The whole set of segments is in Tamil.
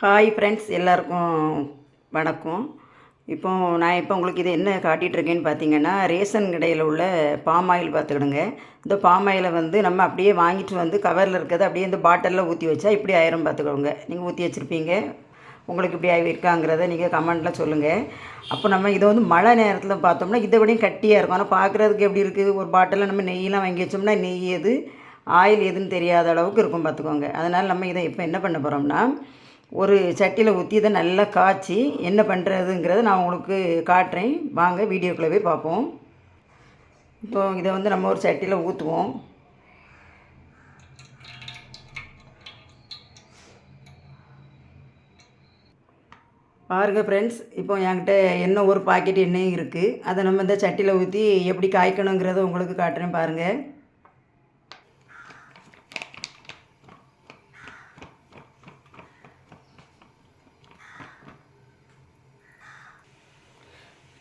ஹாய் ஃப்ரெண்ட்ஸ் எல்லாருக்கும் வணக்கம். இப்போ நான் இப்போ உங்களுக்கு இது என்ன காட்டிகிட்டு இருக்கேன்னு பார்த்தீங்கன்னா ரேஷன் கடையில் உள்ள பாம் ஆயில் பார்த்துக்கிடுங்க. இந்த பாம் ஆயிலை வந்து நம்ம அப்படியே வாங்கிட்டு வந்து கவரில் இருக்கிறத அப்படியே இந்த பாட்டிலில் ஊற்றி வச்சா இப்படி ஆயிரம் பார்த்துக்கோங்க. நீங்கள் ஊற்றி வச்சுருப்பீங்க. உங்களுக்கு இப்படி ஆகிருக்காங்கிறத நீங்கள் கமெண்ட்டில் சொல்லுங்கள் அப்போ நம்ம இதை வந்து மழை நேரத்தில் பார்த்தோம்னா இதை விடையும் கட்டியாக இருக்கும். ஆனால் பார்க்குறதுக்கு எப்படி இருக்குது ஒரு பாட்டிலில் நம்ம நெய்யெலாம் வாங்கி வச்சோம்னா நெய் எது ஆயில் எதுன்னு தெரியாத அளவுக்கு இருக்கும் பார்த்துக்கோங்க. அதனால் நம்ம இதை இப்போ என்ன பண்ண போகிறோம்னா ஒரு சட்டியில் ஊற்றி இதை நல்லா காய்ச்சி என்ன பண்ணுறதுங்கிறத நான் உங்களுக்கு காட்டுறேன். வாங்க வீடியோக்குள்ளே போய் பார்ப்போம். இப்போ இதை வந்து நம்ம ஒரு சட்டியில் ஊற்றுவோம் பாருங்க ஃப்ரெண்ட்ஸ் இப்போ என்கிட்ட எண்ணெய் ஒரு பாக்கெட் எண்ணெயும் இருக்குது அதை நம்ம இந்த சட்டியில் ஊற்றி எப்படி காய்க்கணுங்கிறத உங்களுக்கு காட்டுறேன் பாருங்கள்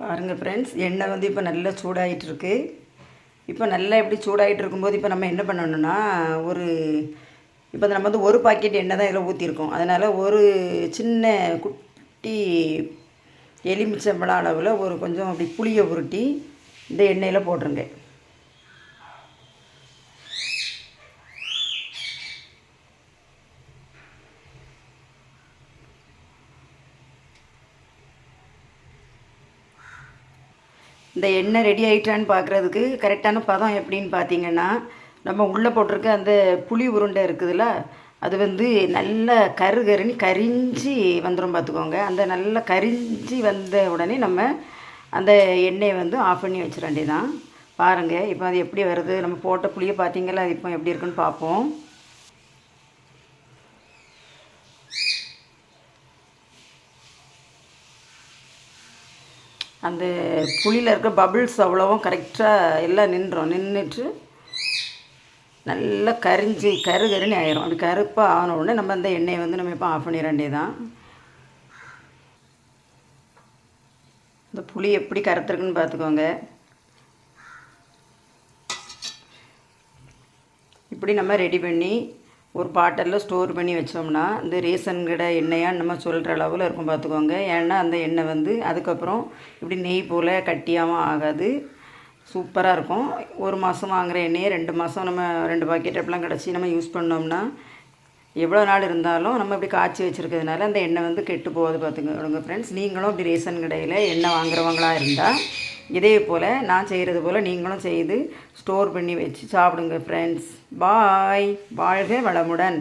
பாருங்கள் ஃப்ரெண்ட்ஸ் எண்ணெய் வந்து இப்போ நல்லா சூடாகிட்டு இருக்கு இப்போ நல்லா எப்படி சூடாகிட்டு இருக்கும்போது இப்போ நம்ம என்ன பண்ணணும்னா ஒரு இப்போ நம்ம வந்து ஒரு பாக்கெட் எண்ணெய் தான் இதில் ஊற்றிருக்கோம் அதனால் ஒரு சின்ன குட்டி எலுமிச்சம்பழம் அளவில் ஒரு கொஞ்சம் அப்படி புளியை உருட்டி இந்த எண்ணெயில் போட்டுருங்க. இந்த எண்ணெய் ரெடி ஆகிட்டான்னு பார்க்குறதுக்கு கரெக்டான பதம் எப்படின்னு பார்த்தீங்கன்னா நம்ம உள்ளே போட்டிருக்க அந்த புளி உருண்டை இருக்குதுல்ல அது வந்து நல்ல கரு கருன்னு கரிஞ்சி வந்துடும் பார்த்துக்கோங்க அந்த நல்ல கரிஞ்சி வந்த உடனே நம்ம அந்த எண்ணெயை வந்து ஆஃப் பண்ணி வச்சிட வேண்டியதான் பாருங்கள் இப்போ அது எப்படி வருது? நம்ம போட்ட புளியை பார்த்தீங்களா அது இப்போ எப்படி இருக்குன்னு பார்ப்போம் அந்த புளியில் இருக்க பபிள்ஸ் அவ்வளோவும் கரெக்டாக எல்லாம் நின்றோம். நின்றுட்டு நல்லா கரிஞ்சு கரு கருன்னு ஆயிரும். அப்படி கருப்பாக ஆன உடனே நம்ம அந்த எண்ணெயை வந்து நம்ம இப்போ ஆஃப் பண்ணிட வேண்டியதான் இந்த புளி எப்படி கருத்துருக்குன்னு பார்த்துக்கோங்க. இப்படி நம்ம ரெடி பண்ணி ஒரு பாட்டிலில் ஸ்டோர் பண்ணி வச்சோம்னா இந்த ரேஷன் கடை எண்ணெயாக நம்ம சொல்கிற அளவில் இருக்கும் பார்த்துக்கோங்க. ஏன்னா அந்த எண்ணெய் வந்து அதுக்கப்புறம் இப்படி நெய் போல் கட்டியாகவும் ஆகாது. சூப்பராக இருக்கும். ஒரு மாதம் வாங்குகிற எண்ணெயை ரெண்டு மாதம் நம்ம ரெண்டு பாக்கெட் அப்படிலாம் கிடச்சி நம்ம யூஸ் பண்ணோம்னா எவ்வளோ நாள் இருந்தாலும் நம்ம இப்படி காய்ச்சி வச்சுருக்கிறதுனால அந்த எண்ணெய் வந்து கெட்டு போகுது பார்த்துக்கோங்க ஃப்ரெண்ட்ஸ் நீங்களும் இப்படி ரேஷன் கடையில் எண்ணெய் வாங்குறவங்களா இருந்தால் இதே போல் நான் செய்கிறது போல் நீங்களும் செய்து ஸ்டோர் பண்ணி வச்சு சாப்பிடுங்க ஃப்ரெண்ட்ஸ் பாய் வாழ்க வளமுடன்.